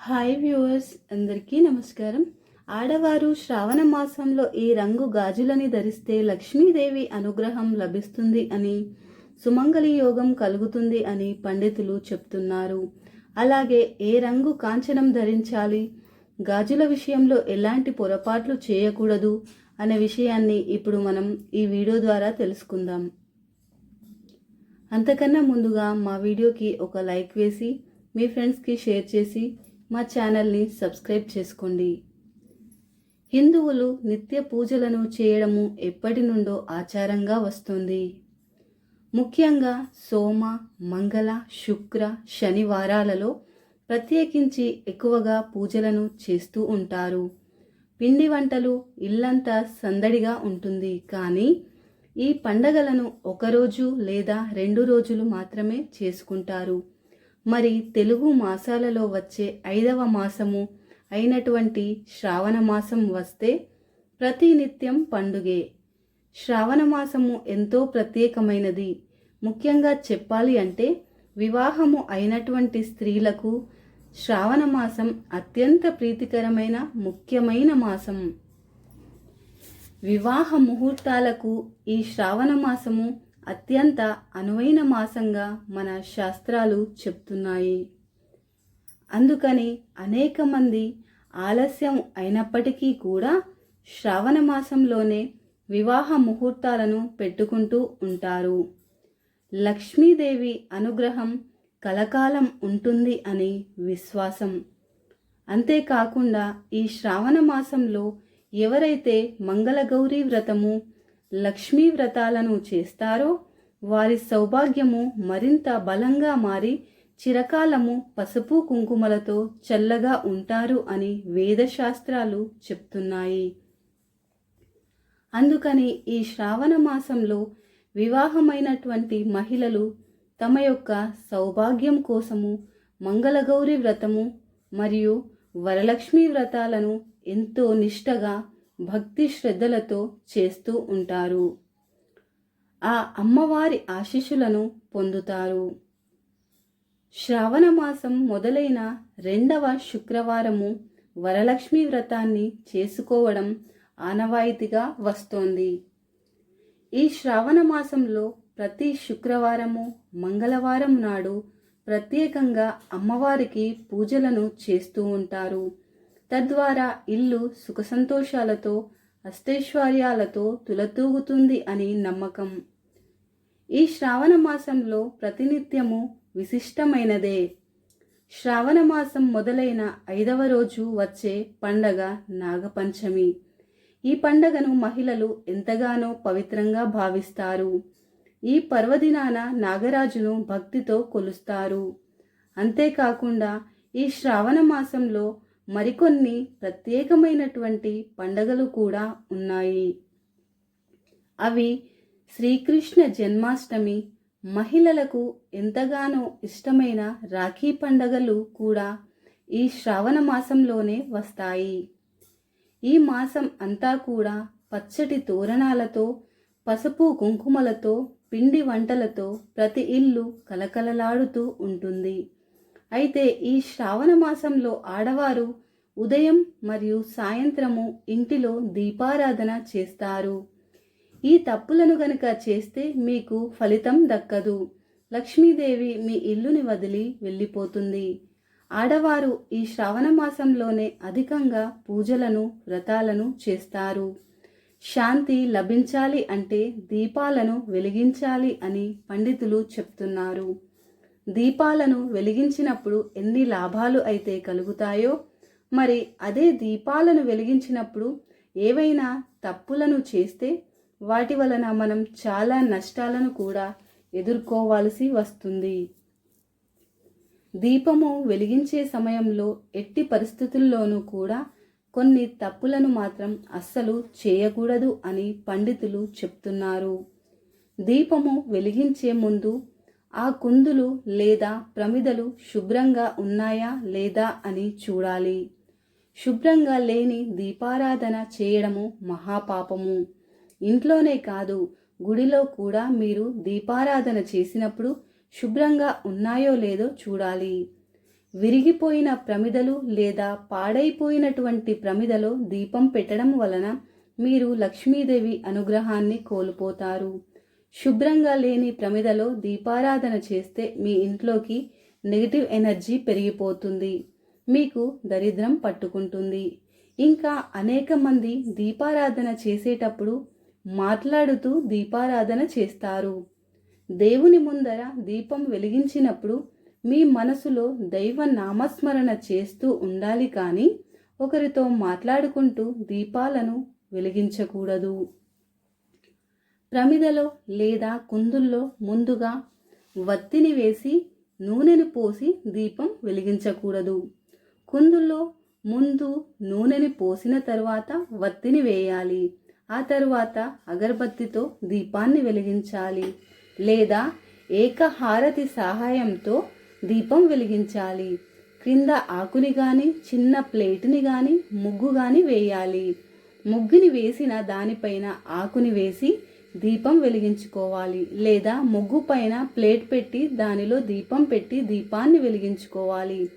Hi viewers అందరికీ నమస్కారం. ఆడవారు శ్రావణ మాసంలో ఈ రంగు గాజులని ధరిస్తే లక్ష్మీదేవి అనుగ్రహం లభిస్తుంది అని సుమంగళి యోగం కలుగుతుంది అని పండితులు చెప్తున్నారు. అలాగే ఏ రంగు కాంచనం ధరించాలి గాజుల విషయంలో ఎలాంటి పొరపాట్లు చేయకూడదు అనే విషయాన్ని ఇప్పుడు మనం ఈ వీడియో ద్వారా తెలుసుకుందాం. అంతకన్నా ముందుగా మా వీడియోకి ఒక లైక్ వేసి మీ ఫ్రెండ్స్కి షేర్ చేసి మా ఛానల్ని సబ్స్క్రైబ్ చేసుకోండి. హిందువులు నిత్య పూజలను చేయడము ఎప్పటి నుండో ఆచారంగా వస్తుంది. ముఖ్యంగా సోమ మంగళ శుక్ర శనివారాలలో ప్రత్యేకించి ఎక్కువగా పూజలను చేస్తూ ఉంటారు. పిండి వంటలు ఇల్లంతా సందడిగా ఉంటుంది. కానీ ఈ పండగలను ఒకరోజు లేదా రెండు రోజులు మాత్రమే చేసుకుంటారు. మరి తెలుగు మాసాలలో వచ్చే ఐదవ మాసము అయినటువంటి శ్రావణ మాసం వస్తే ప్రతినిత్యం పండుగే. శ్రావణ మాసము ఎంతో ప్రత్యేకమైనది. ముఖ్యంగా చెప్పాలి అంటే వివాహము అయినటువంటి స్త్రీలకు శ్రావణ మాసం అత్యంత ప్రీతికరమైన ముఖ్యమైన మాసం. వివాహ ముహూర్తాలకు ఈ శ్రావణ మాసము అత్యంత అనువైన మాసంగా మన శాస్త్రాలు చెప్తున్నాయి. అందుకని అనేక మంది ఆలస్యం అయినప్పటికీ కూడా శ్రావణ మాసంలోనే వివాహ ముహూర్తాలను పెట్టుకుంటూ ఉంటారు. లక్ష్మీదేవి అనుగ్రహం కలకాలం ఉంటుంది అని విశ్వాసం. అంతేకాకుండా ఈ శ్రావణ మాసంలో ఎవరైతే మంగళగౌరీ వ్రతము లక్ష్మీ వ్రతాలను చేస్తారో వారి సౌభాగ్యము మరింత బలంగా మారి చిరకాలము పసుపు కుంకుమలతో చల్లగా ఉంటారు అని వేదశాస్త్రాలు చెప్తున్నాయి. అందుకని ఈ శ్రావణ మాసంలో వివాహమైనటువంటి మహిళలు తమ యొక్క సౌభాగ్యం కోసము మంగళగౌరి వ్రతము మరియు వరలక్ష్మి వ్రతాలను ఎంతో నిష్టగా భక్తి శ్రద్ధలతో చేస్తూ ఉంటారు. ఆ అమ్మవారి ఆశీస్సులను పొందుతారు. శ్రావణ మాసం మొదలైన రెండవ శుక్రవారము వరలక్ష్మి వ్రతాన్ని చేసుకోవడం ఆనవాయితీగా వస్తోంది. ఈ శ్రావణ మాసంలో ప్రతి శుక్రవారము మంగళవారం నాడు ప్రత్యేకంగా అమ్మవారికి పూజలను చేస్తూ ఉంటారు. తద్వారా ఇల్లు సుఖ సంతోషాలతో అష్టైశ్వర్యాలతో తులతూగుతుంది అని నమ్మకం. ఈ శ్రావణ మాసంలో ప్రతినిత్యము విశిష్టమైనదే. శ్రావణ మాసం మొదలైన ఐదవ రోజు వచ్చే పండగ నాగపంచమి. ఈ పండగను మహిళలు ఎంతగానో పవిత్రంగా భావిస్తారు. ఈ పర్వదినాన నాగరాజును భక్తితో కొలుస్తారు. అంతేకాకుండా ఈ శ్రావణ మాసంలో మరికొన్ని ప్రత్యేకమైనటువంటి పండగలు కూడా ఉన్నాయి. అవి శ్రీకృష్ణ జన్మాష్టమి మహిళలకు ఎంతగానో ఇష్టమైన రాఖీ పండగలు కూడా ఈ శ్రావణ మాసంలోనే వస్తాయి. ఈ మాసం అంతా కూడా పచ్చటి తోరణాలతో పసుపు కుంకుమలతో పిండి వంటలతో ప్రతి ఇల్లు కలకలలాడుతూ ఉంటుంది. అయితే ఈ శ్రావణ మాసంలో ఆడవారు ఉదయం మరియు సాయంత్రము ఇంటిలో దీపారాధన చేస్తారు. ఈ తప్పులను గనుక చేస్తే మీకు ఫలితం దక్కదు. లక్ష్మీదేవి మీ ఇల్లుని వదిలి వెళ్ళిపోతుంది. ఆడవారు ఈ శ్రావణ మాసంలోనే అధికంగా పూజలను వ్రతాలను చేస్తారు. శాంతి లభించాలి అంటే దీపాలను వెలిగించాలి అని పండితులు చెప్తున్నారు. దీపాలను వెలిగించినప్పుడు ఎన్ని లాభాలు అయితే కలుగుతాయో మరి అదే దీపాలను వెలిగించినప్పుడు ఏవైనా తప్పులను చేస్తే వాటి వలన మనం చాలా నష్టాలను కూడా ఎదుర్కోవాల్సి వస్తుంది. దీపము వెలిగించే సమయంలో ఎట్టి పరిస్థితుల్లోనూ కూడా కొన్ని తప్పులను మాత్రం అస్సలు చేయకూడదు అని పండితులు చెప్తున్నారు. దీపము వెలిగించే ముందు ఆ కుందులు లేదా ప్రమిదలు శుభ్రంగా ఉన్నాయా లేదా అని చూడాలి. శుభ్రంగా లేని దీపారాధన చేయడము మహాపాపము. ఇంట్లోనే కాదు గుడిలో కూడా మీరు దీపారాధన చేసినప్పుడు శుభ్రంగా ఉన్నాయో లేదో చూడాలి. విరిగిపోయిన ప్రమిదలు లేదా పాడైపోయినటువంటి ప్రమిదలో దీపం పెట్టడం వలన మీరు లక్ష్మీదేవి అనుగ్రహాన్ని కోల్పోతారు. శుభ్రంగా లేని ప్రమిదలో దీపారాధన చేస్తే మీ ఇంట్లోకి నెగిటివ్ ఎనర్జీ పెరిగిపోతుంది. మీకు దరిద్రం పట్టుకుంటుంది. ఇంకా అనేక మంది దీపారాధన చేసేటప్పుడు మాట్లాడుతూ దీపారాధన చేస్తారు. దేవుని ముందర దీపం వెలిగించినప్పుడు మీ మనసులో దైవ నామస్మరణ చేస్తూ ఉండాలి కానీ ఒకరితో మాట్లాడుకుంటూ దీపాలను వెలిగించకూడదు. ప్రమిదలో లేదా కుందుల్లో ముందుగా వత్తిని వేసి నూనెను పోసి దీపం వెలిగించకూడదు. కుందుల్లో ముందు నూనెని పోసిన తర్వాత వత్తిని వేయాలి. ఆ తర్వాత అగరబత్తితో దీపాన్ని వెలిగించాలి లేదా ఏకహారతి సహాయంతో దీపం వెలిగించాలి. క్రింద ఆకుని కానీ చిన్న ప్లేట్ని కానీ ముగ్గు కానీ వేయాలి. ముగ్గుని వేసిన దానిపైన ఆకుని వేసి దీపం వెలిగించుకోవాలి. లేదా ముగ్గు పైన ప్లేట్ పెట్టి దానిలో దీపం పెట్టి దీపాన్ని వెలిగించుకోవాలి.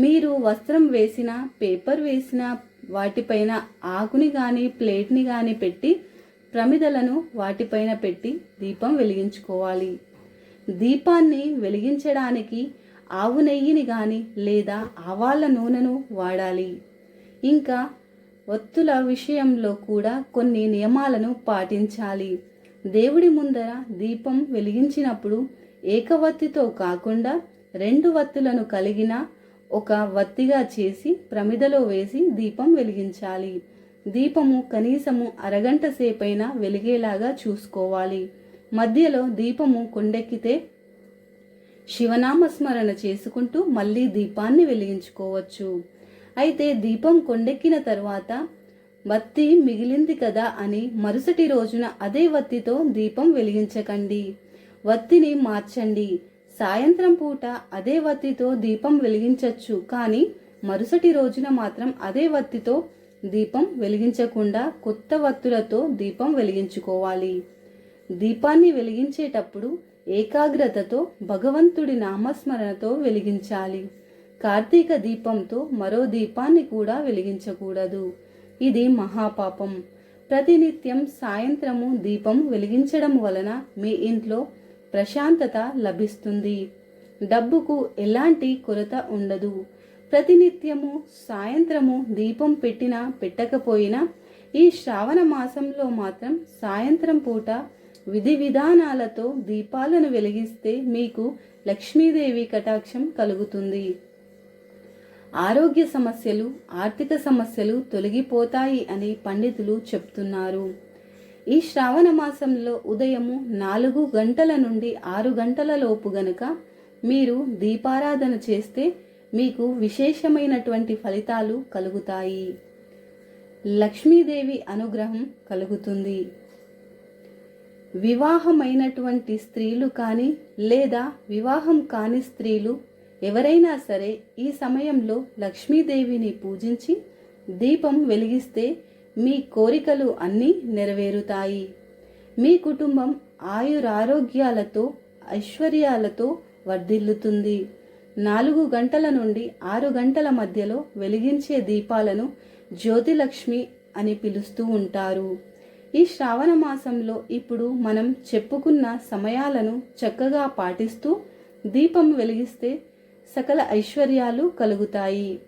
మీరు వస్త్రం వేసిన పేపర్ వేసిన వాటిపైన ఆకుని కానీ ప్లేట్ని కానీ పెట్టి ప్రమిదలను వాటిపైన పెట్టి దీపం వెలిగించుకోవాలి. దీపాన్ని వెలిగించడానికి ఆవు నెయ్యిని కానీ లేదా ఆవాల నూనెను వాడాలి. ఇంకా ఒత్తుల విషయంలో కూడా కొన్ని నియమాలను పాటించాలి. దేవుడి ముందర దీపం వెలిగించినప్పుడు ఏకవత్తితో కాకుండా రెండు వత్తులను కలిగిన ఒక వత్తిగా చేసి ప్రమిదలో వేసి దీపం వెలిగించాలి. దీపము కనీసము అరగంట సేపైనా వెలిగేలాగా చూసుకోవాలి. మధ్యలో దీపము కొండెక్కితే శివనామస్మరణ చేసుకుంటూ మళ్ళీ దీపాన్ని వెలిగించుకోవచ్చు. అయితే దీపం కొండెక్కిన తర్వాత వత్తి మిగిలింది కదా అని మరుసటి రోజున అదే వత్తితో దీపం వెలిగించకండి. వత్తిని మార్చండి. సాయంత్రం పూట అదే వత్తితో దీపం వెలిగించవచ్చు కానీ మరుసటి రోజున మాత్రం అదే వత్తితో దీపం వెలిగించకుండా కొత్త వత్తులతో దీపం వెలిగించుకోవాలి. దీపాన్ని వెలిగించేటప్పుడు ఏకాగ్రతతో భగవంతుడి నామస్మరణతో వెలిగించాలి. కార్తీక దీపంతో మరో దీపాన్ని కూడా వెలిగించకూడదు. ఇది మహాపాపం. ప్రతినిత్యం సాయంత్రము దీపం వెలిగించడం వలన మీ ఇంట్లో ప్రశాంతత లభిస్తుంది. డబ్బుకు ఎలాంటి కొరత ఉండదు. ప్రతినిత్యము సాయంత్రము దీపం పెట్టినా పెట్టకపోయినా ఈ శ్రావణ మాసంలో మాత్రం సాయంత్రం పూట విధి విధానాలతో దీపాలను వెలిగిస్తే మీకు లక్ష్మీదేవి కటాక్షం కలుగుతుంది. ఆరోగ్య సమస్యలు ఆర్థిక సమస్యలు తొలగిపోతాయి అని పండితులు చెప్తున్నారు. ఈ శ్రావణ మాసంలో ఉదయము నాలుగు గంటల నుండి ఆరు గంటల లోపు గనుక మీరు దీపారాధన చేస్తే మీకు విశేషమైనటువంటి ఫలితాలు కలుగుతాయి. లక్ష్మీదేవి అనుగ్రహం కలుగుతుంది. వివాహమైనటువంటి స్త్రీలు కానీ లేదా వివాహం కాని స్త్రీలు ఎవరైనా సరే ఈ సమయంలో లక్ష్మీదేవిని పూజించి దీపం వెలిగిస్తే మీ కోరికలు అన్నీ నెరవేరుతాయి. మీ కుటుంబం ఆయురారోగ్యాలతో ఐశ్వర్యాలతో వర్ధిల్లుతుంది. నాలుగు గంటల నుండి ఆరు గంటల మధ్యలో వెలిగించే దీపాలను జ్యోతిలక్ష్మి అని పిలుస్తూ ఉంటారు. ఈ శ్రావణ మాసంలో ఇప్పుడు మనం చెప్పుకున్న సమయాలను చక్కగా పాటిస్తూ దీపం వెలిగిస్తే సకల ఐశ్వర్యాలు కలుగుతాయి.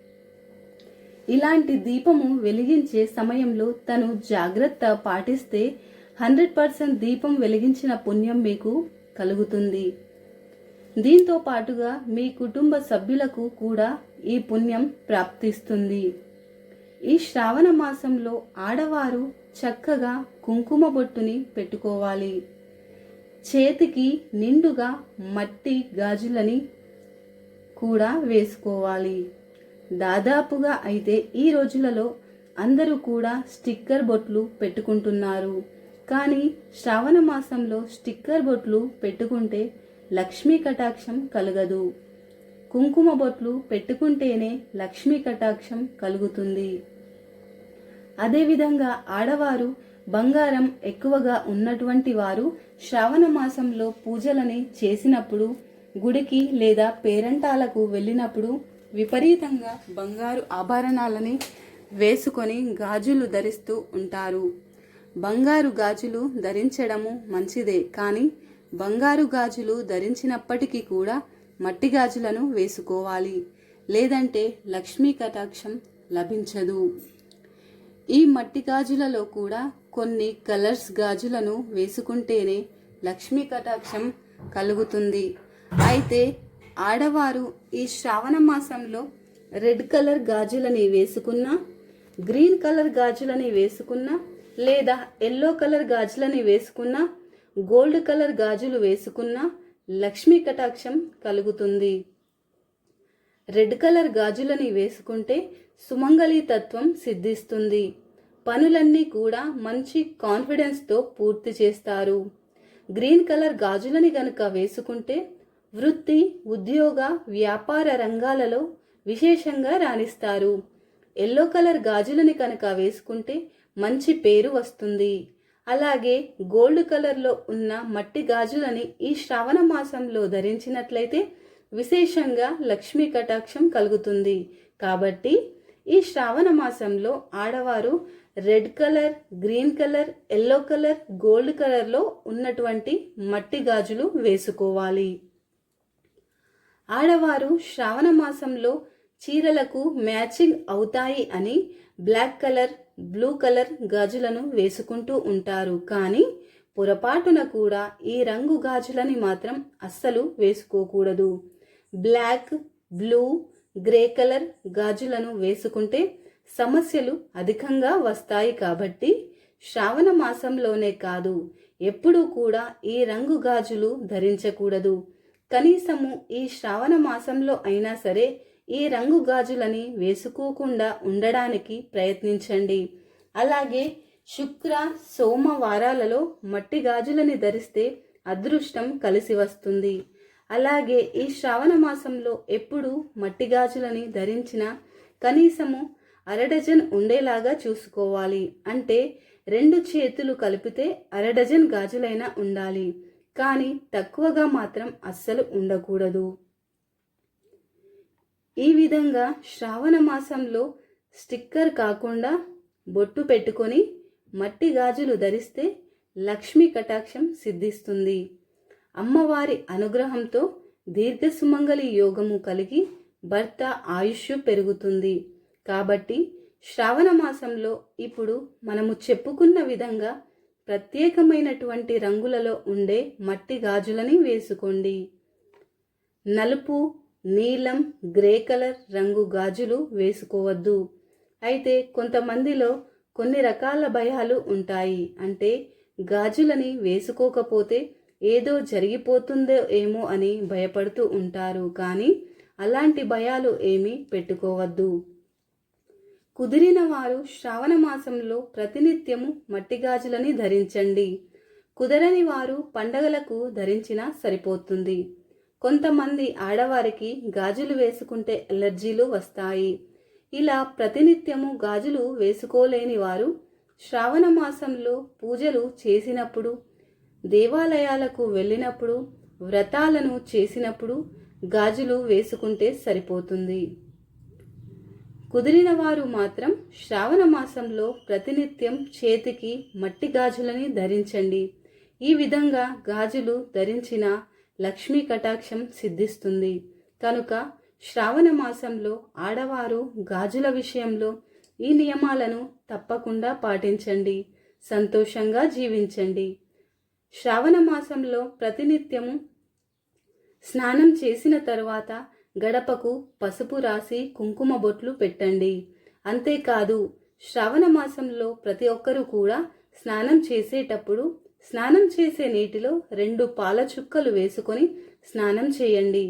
ఇలాంటి దీపము వెలిగించే సమయంలో తను జాగ్రత్త పాటిస్తే హండ్రెడ్ పర్సెంట్ దీపం వెలిగించిన పుణ్యం మీకు కలుగుతుంది. దీంతో పాటుగా మీ కుటుంబ సభ్యులకు కూడా ఈ పుణ్యం ప్రాప్తిస్తుంది. ఈ శ్రావణ మాసంలో ఆడవారు చక్కగా కుంకుమ బొట్టుని పెట్టుకోవాలి. చేతికి నిండుగా మట్టి గాజులని కూడా వేసుకోవాలి. దాదాపుగా అయితే ఈ రోజులలో అందరూ కూడా స్టిక్కర్ బొట్లు పెట్టుకుంటున్నారు. కానీ శ్రావణ మాసంలో స్టిక్కర్ బొట్లు పెట్టుకుంటే లక్ష్మీ కటాక్షం కలగదు. కుంకుమ బొట్లు పెట్టుకుంటేనే లక్ష్మీ కటాక్షం కలుగుతుంది. అదేవిధంగా ఆడవారు బంగారం ఎక్కువగా ఉన్నటువంటి వారు శ్రావణ మాసంలో పూజలని చేసినప్పుడు గుడికి లేదా పేరంటాలకు వెళ్ళినప్పుడు విపరీతంగా బంగారు ఆభరణాలని వేసుకొని గాజులు ధరిస్తూ ఉంటారు. బంగారు గాజులు ధరించడము మంచిదే కానీ బంగారు గాజులు ధరించినప్పటికీ కూడా మట్టి గాజులను వేసుకోవాలి. లేదంటే లక్ష్మీ కటాక్షం లభించదు. ఈ మట్టి గాజులలో కూడా కొన్ని కలర్స్ గాజులను వేసుకుంటేనే లక్ష్మీ కటాక్షం కలుగుతుంది. అయితే ఆడవారు ఈ శ్రావణ మాసంలో రెడ్ కలర్ గాజులని వేసుకున్నా గ్రీన్ కలర్ గాజులని వేసుకున్నా లేదా ఎల్లో కలర్ గాజులని వేసుకున్నా గోల్డ్ కలర్ గాజులు వేసుకున్నా లక్ష్మీ కటాక్షం కలుగుతుంది. రెడ్ కలర్ గాజులని వేసుకుంటే సుమంగళి తత్వం సిద్ధిస్తుంది. పనులన్నీ కూడా మంచి కాన్ఫిడెన్స్తో పూర్తి చేస్తారు. గ్రీన్ కలర్ గాజులని గనుక వేసుకుంటే వృత్తి ఉద్యోగ వ్యాపార రంగాలలో విశేషంగా రాణిస్తారు. ఎల్లో కలర్ గాజులని కనుక వేసుకుంటే మంచి పేరు వస్తుంది. అలాగే గోల్డ్ కలర్లో ఉన్న మట్టి గాజులని ఈ శ్రావణ మాసంలో ధరించినట్లయితే విశేషంగా లక్ష్మీ కటాక్షం కలుగుతుంది. కాబట్టి ఈ శ్రావణ మాసంలో ఆడవారు red colour green colour yellow colour gold కలర్లో ఉన్నటువంటి మట్టి గాజులు వేసుకోవాలి. ఆడవారు శ్రావణ మాసంలో చీరలకు మ్యాచింగ్ అవుతాయి అని బ్లాక్ కలర్ బ్లూ కలర్ గాజులను వేసుకుంటూ ఉంటారు. కానీ పొరపాటున కూడా ఈ రంగు గాజులని మాత్రం అస్సలు వేసుకోకూడదు. బ్లాక్ బ్లూ గ్రే కలర్ గాజులను వేసుకుంటే సమస్యలు అధికంగా వస్తాయి కాబట్టి శ్రావణ మాసంలోనే కాదు ఎప్పుడూ కూడా ఈ రంగు గాజులు ధరించకూడదు. కనీసము ఈ శ్రావణ మాసంలో అయినా సరే ఈ రంగు గాజులని వేసుకోకుండా ఉండడానికి ప్రయత్నించండి. అలాగే శుక్ర సోమవారాలలో మట్టి గాజులని ధరిస్తే అదృష్టం కలిసి వస్తుంది. అలాగే ఈ శ్రావణ మాసంలో ఎప్పుడు మట్టి గాజులని ధరించిన కనీసము అరడజన్ ఉండేలాగా చూసుకోవాలి. అంటే రెండు చేతులు కలిపితే అరడజన్ గాజులైనా ఉండాలి. కానీ తక్కువగా మాత్రం అస్సలు ఉండకూడదు. ఈ విధంగా శ్రావణ మాసంలో స్టిక్కర్ కాకుండా బొట్టు పెట్టుకొని మట్టి గాజులు ధరిస్తే లక్ష్మీ కటాక్షం సిద్ధిస్తుంది. అమ్మవారి అనుగ్రహంతో దీర్ఘసుమంగళి యోగము కలిగి భర్త ఆయుష్ పెరుగుతుంది. కాబట్టి శ్రావణ మాసంలో ఇప్పుడు మనము చెప్పుకున్న విధంగా ప్రత్యేకమైనటువంటి రంగులలో ఉండే మట్టి గాజులని వేసుకోండి. నలుపు నీలం గ్రే కలర్ రంగు గాజులు వేసుకోవద్దు. అయితే కొంతమందిలో కొన్ని రకాల భయాలు ఉంటాయి. అంటే గాజులని వేసుకోకపోతే ఏదో జరిగిపోతుందో ఏమో అని భయపడుతూ ఉంటారు. కానీ అలాంటి భయాలు ఏమీ పెట్టుకోవద్దు. కుదిరిన వారు శ్రావణ మాసంలో ప్రతినిత్యము మట్టి గాజులని ధరించండి. కుదరని వారు పండగలకు ధరించినా సరిపోతుంది. కొంతమంది ఆడవారికి గాజులు వేసుకుంటే ఎలర్జీలు వస్తాయి. ఇలా ప్రతినిత్యము గాజులు వేసుకోలేని వారు శ్రావణ మాసంలో పూజలు చేసినప్పుడు దేవాలయాలకు వెళ్ళినప్పుడు వ్రతాలను చేసినప్పుడు గాజులు వేసుకుంటే సరిపోతుంది. కుదిరిన వారు మాత్రం శ్రావణ మాసంలో ప్రతినిత్యం చేతికి మట్టి గాజులని ధరించండి. ఈ విధంగా గాజులు ధరించిన లక్ష్మీ కటాక్షం సిద్ధిస్తుంది. కనుక శ్రావణ మాసంలో ఆడవారు గాజుల విషయంలో ఈ నియమాలను తప్పకుండా పాటించండి. సంతోషంగా జీవించండి. శ్రావణ మాసంలో ప్రతినిత్యము స్నానం చేసిన తరువాత గడపకు పసుపు రాసి కుంకుమ బొట్లు పెట్టండి. అంతేకాదు శ్రావణ మాసంలో ప్రతి ఒక్కరూ కూడా స్నానం చేసేటప్పుడు స్నానం చేసే నీటిలో రెండు పాల చుక్కలు వేసుకొని స్నానం చేయండి.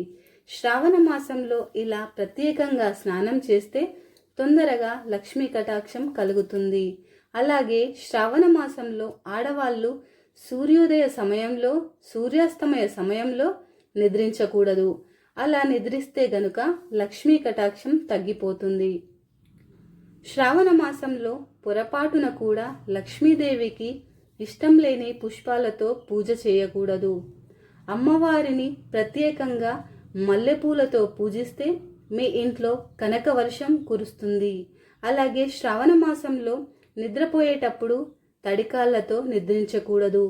శ్రావణ మాసంలో ఇలా ప్రత్యేకంగా స్నానం చేస్తే తొందరగా లక్ష్మీ కటాక్షం కలుగుతుంది. అలాగే శ్రావణ మాసంలో ఆడవాళ్ళు సూర్యోదయ సమయంలో సూర్యాస్తమయ సమయంలో నిద్రించకూడదు. అలా నిద్రిస్తే గనుక లక్ష్మీ కటాక్షం తగ్గిపోతుంది. శ్రావణ మాసంలో పొరపాటున కూడా లక్ష్మీదేవికి ఇష్టం లేని పుష్పాలతో పూజ చేయకూడదు. అమ్మవారిని ప్రత్యేకంగా మల్లెపూలతో పూజిస్తే మీ ఇంట్లో కనక వర్షం కురుస్తుంది. అలాగే శ్రావణ మాసంలో నిద్రపోయేటప్పుడు తడికాళ్ళతో నిద్రించకూడదు.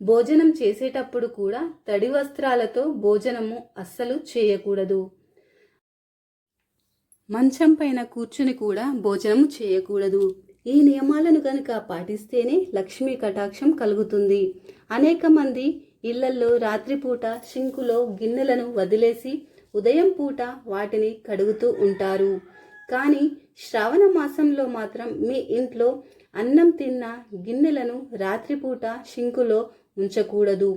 భోజనం చేసేటప్పుడు కూడా తడి వస్త్రాలతో భోజనము అస్సలు చేయకూడదు. మంచం పైన కూర్చుని కూడా భోజనం చేయకూడదు. ఈ నియమాలను కనుక పాటిస్తేనే లక్ష్మీ కటాక్షం కలుగుతుంది. అనేక మంది ఇళ్ళల్లో రాత్రిపూట షింకులో గిన్నెలను వదిలేసి ఉదయం పూట వాటిని కడుగుతూ ఉంటారు. కానీ శ్రావణ మాసంలో మాత్రం మీ ఇంట్లో అన్నం తిన్న గిన్నెలను రాత్రిపూట షింకులో ఉంచకూడదు.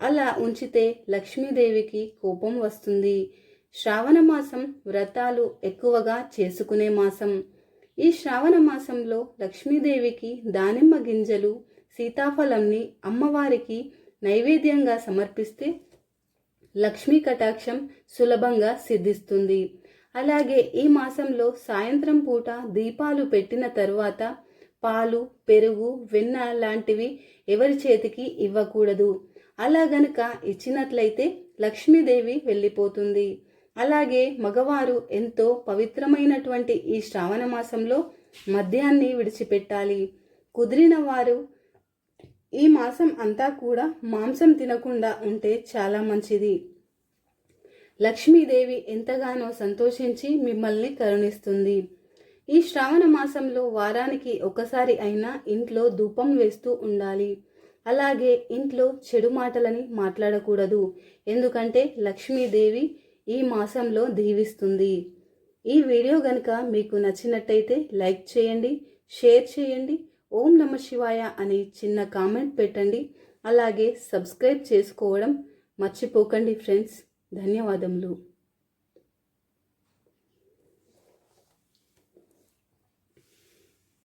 అలా ఉంచితే లక్ష్మీదేవికి కోపం వస్తుంది. శ్రావణ మాసం వ్రతాలు ఎక్కువగా చేసుకునే మాసం. ఈ శ్రావణ మాసంలో లక్ష్మీదేవికి దానిమ్మ గింజలు సీతాఫలంని అమ్మవారికి నైవేద్యంగా సమర్పిస్తే లక్ష్మీ కటాక్షం సులభంగా సిద్ధిస్తుంది. అలాగే ఈ మాసంలో సాయంత్రం పూట దీపాలు పెట్టిన తరువాత పాలు పెరుగు వెన్న లాంటివి ఎవరి చేతికి ఇవ్వకూడదు. అలా గనుక ఇచ్చినట్లయితే లక్ష్మీదేవి వెళ్ళిపోతుంది. అలాగే మగవారు ఎంతో పవిత్రమైనటువంటి ఈ శ్రావణ మాసంలో మద్యాన్ని విడిచిపెట్టాలి. కుదిరిన వారు ఈ మాసం అంతా కూడా మాంసం తినకుండా ఉంటే చాలా మంచిది. లక్ష్మీదేవి ఎంతగానో సంతోషించి మిమ్మల్ని కరుణిస్తుంది. ఈ శ్రావణ మాసంలో వారానికి ఒకసారి అయినా ఇంట్లో ధూపం వేస్తూ ఉండాలి. అలాగే ఇంట్లో చెడు మాటలని మాట్లాడకూడదు. ఎందుకంటే లక్ష్మీదేవి ఈ మాసంలో దీవిస్తుంది. ఈ వీడియో గనుక మీకు నచ్చినట్టయితే లైక్ చేయండి షేర్ చేయండి ఓం నమ శివాయ అని చిన్న కామెంట్ పెట్టండి. అలాగే సబ్స్క్రైబ్ చేసుకోవడం మర్చిపోకండి ఫ్రెండ్స్. ధన్యవాదములు.